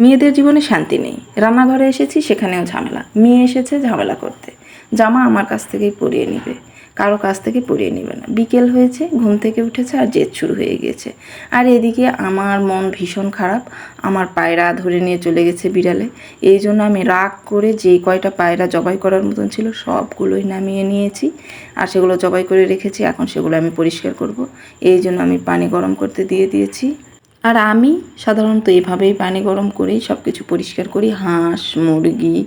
মেয়েদের জীবনে শান্তি নেই। রান্নাঘরে এসেছি, সেখানেও ঝামেলা। মেয়ে এসেছে, ঝামেলা করতে। জামা আমার কাছ থেকেই পরিয়ে নিবে। কারও কাছ থেকে পরিয়ে নেবে না। বিকেল হয়েছে, ঘুম থেকে উঠেছে আর জেদ শুরু হয়ে গিয়েছে। আর এদিকে আমার মন ভীষণ খারাপ। আমার পায়রা ধরে নিয়ে চলে গেছে বিড়ালে। এই জন্য আমি রাগ করে যে কয়টা পায়রা জবাই করার মতন ছিল, সবগুলোই নামিয়ে নিয়েছি। আর সেগুলো জবাই করে রেখেছি। এখন সেগুলো আমি পরিষ্কার করব। এই জন্য আমি পানি গরম করতে দিয়ে দিয়েছি। আর আমি সাধারণত এভাবেই পানি গরম করেই সব কিছু পরিষ্কার করি, হাঁস, মুরগি,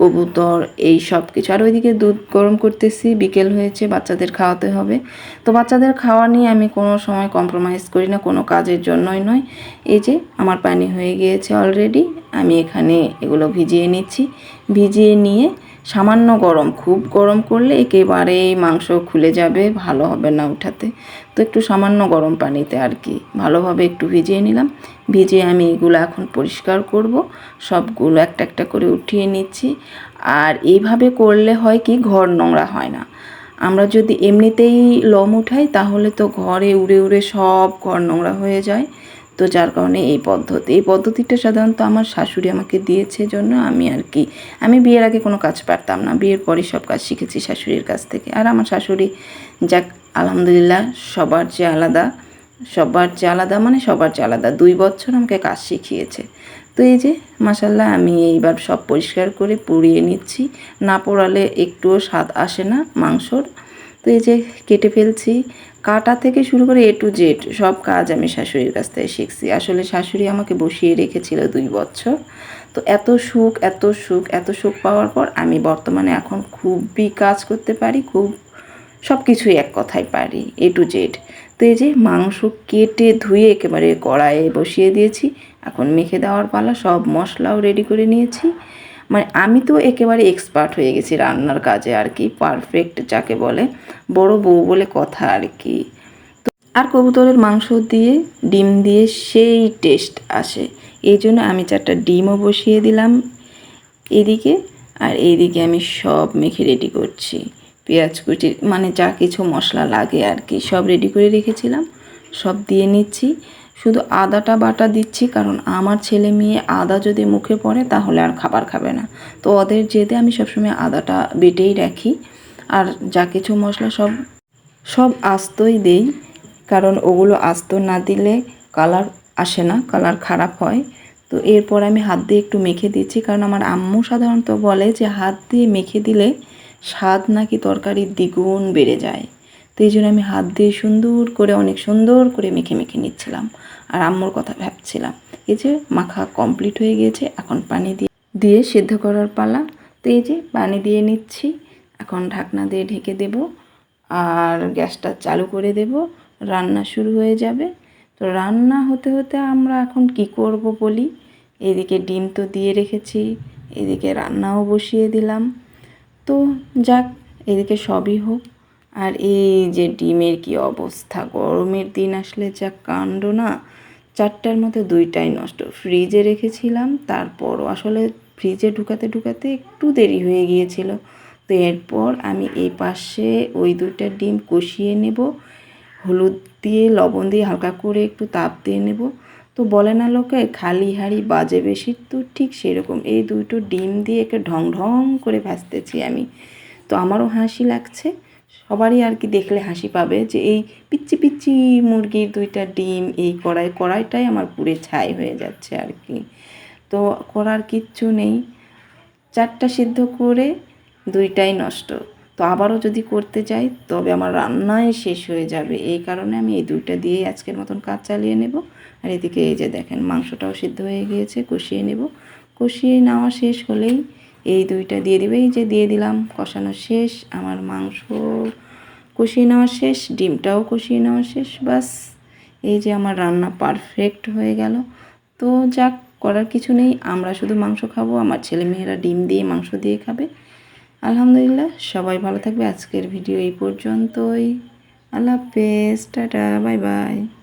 কবুতর, এই সব কিছু আর ওইদিকে দুধ গরম করতেছি, বিকেল হয়েছে, বাচ্চাদের খাওয়াতে হবে। তো বাচ্চাদের খাওয়া নিয়ে আমি কোনো সময় কম্প্রোমাইজ করি না, কোনো কাজের জন্যই নয়। এই যে, আমার পানি হয়ে গিয়েছে অলরেডি আমি এখানে এগুলো ভিজিয়ে নিচ্ছি। ভিজিয়ে নিয়ে সামান্য গরম, খুব গরম করলে একেবারেই মাংস খুলে যাবে, ভালো হবে না উঠাতে। তো একটু সামান্য গরম পানিতে আর কি, ভালোভাবে একটু ভিজিয়ে নিলাম। ভিজিয়ে আমি এগুলো এখন পরিষ্কার করব, সবগুলো একটা একটা করে উঠিয়ে নিচ্ছি। আর এইভাবে করলে হয় কি, ঘর নোংরা হয় না। আমরা যদি এমনিতেই লম উঠাই, তাহলে তো ঘরে উড়ে উড়ে সব ঘর নোংরা হয়ে যায়। তো যার কারণে এই পদ্ধতি, এই পদ্ধতিটা সাধারণত আমার শাশুড়ি আমাকে দিয়েছে জন্য আমি আর কি, আমি বিয়ের আগে কোনো কাজ পারতাম না, বিয়ের পরে সব কাজ শিখেছি শাশুড়ির কাছ থেকে। আর আমার শাশুড়ি যাক, আলহামদুলিল্লাহ সবার চেয়ে আলাদা, সবার চেয়ে আলাদা মানে সবার চেয়ে আলাদা, দুই বছর আমাকে কাজ শিখিয়েছে। তো এই যে মাসাল্লাহ আমি এইবার সব পরিষ্কার করে পুড়িয়ে নিচ্ছি, না পোড়ালে একটুও স্বাদ আসে না মাংসর। তো এই যে কেটে ফেলছি, কাটা থেকে শুরু করে এ টু জেড সব কাজ আমি শাশুড়ির কাছ থেকে শিখছি। আসলে শাশুড়ি আমাকে বসিয়ে রেখেছিল দুই বছর। তো এত সুখ এত সুখ এত সুখ পাওয়ার পর আমি বর্তমানে এখন খুবই কাজ করতে পারি, খুব সব কিছুই এক কথায় পারি এ টু জেড তো এই যে মাংস কেটে ধুয়ে একেবারে কড়াইয়ে বসিয়ে দিয়েছি, এখন মেখে দেওয়ার পালা, সব মশলাও রেডি করে নিয়েছি। মানে আমি তো একেবারে এক্সপার্ট হয়ে গেছি রান্নার কাজে আর কি পারফেক্ট যাকে বলে, বড় বউ বলে কথা আর কি। তো আর কবুতরের মাংস দিয়ে, ডিম দিয়ে সেই টেস্ট আসে। এই জন্য আমি চারটা ডিমও বসিয়ে দিলাম এদিকে আর এইদিকে আমি সব মেখে রেডি করছি। পেঁয়াজ কুচি মানে যা কিছু মশলা লাগে আর কি, সব রেডি করে রেখেছিলাম, সব দিয়ে নিচ্ছি। শুধু আদাটা বাটা দিচ্ছি, কারণ আমার ছেলে মেয়ে আদা যদি মুখে পড়ে, তাহলে আর খাবার খাবে না। তো ওদের যেতে আমি সবসময় আদাটা বেটেই রাখি। আর যা কিছু মশলা সব সব আস্তই দেই, কারণ ওগুলো আস্ত না দিলে কালার আসে না, কালার খারাপ হয়। তো এরপর আমি হাত দিয়ে একটু মেখে দিচ্ছি, কারণ আমার আম্মু সাধারণত বলে যে হাত দিয়ে মেখে দিলে স্বাদ নাকি তরকারির দ্বিগুণ বেড়ে যায়। তো এই জন্য আমি হাত দিয়ে সুন্দর করে, অনেক সুন্দর করে মেখে মেখে নিচ্ছিলাম। আর আম্মুর কথা ভাবছিলাম, এই যে মাখা কমপ্লিট হয়ে গিয়েছে, এখন পানি দিয়ে দিয়ে সিদ্ধ করার পালা। তো এই যে পানি দিয়ে নিচ্ছি, এখন ঢাকনা দিয়ে ঢেকে দেব, আর গ্যাসটা চালু করে দেব, রান্না শুরু হয়ে যাবে। তো রান্না হতে হতে আমরা এখন কি করব বলি? এদিকে ডিম তো দিয়ে রেখেছি, এদিকে রান্নাও বসিয়ে দিলাম। তো যাক, এদিকে সবই হোক। আর এই যে ডিমের কি অবস্থা? গরমের দিন আসলে যা কাণ্ড না, চারটার মধ্যে দুইটাই নষ্ট। ফ্রিজে রেখেছিলাম, তারপরও আসলে ফ্রিজে ঢুকাতে ঢুকাতে একটু দেরি হয়ে গিয়েছিল। তো এরপর আমি এই পাশে ওই দুইটা ডিম কষিয়ে নেব। হলুদ দিয়ে, লবণ দিয়ে হালকা করে একটু তাপ দিয়ে নেব। তো বলে না লোকে, খালি হাঁড়ি বাজে বেশি। তো ঠিক সেরকম এই দুটো ডিম দিয়ে একে ঢং ঢং করে ভাজতেছি আমি। তো আমারও হাসি লাগছে। সবারই আর কি দেখলে হাসি পাবে যে এই পিচ্চি পিচ্চি মুরগির দুইটা ডিম, এই কড়াই, কড়াইটাই আমার পুরে ছাই হয়ে যাচ্ছে আর কি। তো করার কিচ্ছু নেই। চারটা সিদ্ধ করে দুইটাই নষ্ট। তো আবারও যদি করতে যাই, তবে আমার রান্নাই শেষ হয়ে যাবে। এই কারণে আমি এই দুইটা দিয়েই আজকের মতন কাজ চালিয়ে নেব। আর এদিকে এই যে দেখেন, মাংসটাও সিদ্ধ হয়ে গিয়েছে, কষিয়ে নেব। কষিয়ে নেওয়া শেষ হলেই এই দুইটা দিয়ে দিবে। এই যে দিয়ে দিলাম, কষানো শেষ, আমার মাংস কষিয়ে নেওয়া শেষ, ডিমটাও কষিয়ে নেওয়া শেষ, বাস। এই যে আমার রান্না পারফেক্ট হয়ে গেল। তো যাক, করার কিছু নেই, আমরা শুধু মাংস খাব, আমার ছেলে মেয়েরা ডিম দিয়ে মাংস দিয়ে খাবে। আলহামদুলিল্লাহ, সবাই ভালো থাকবে, আজকের ভিডিও এই পর্যন্তই। আল্লাহ হাফেজ, টাটা, বাই বাই।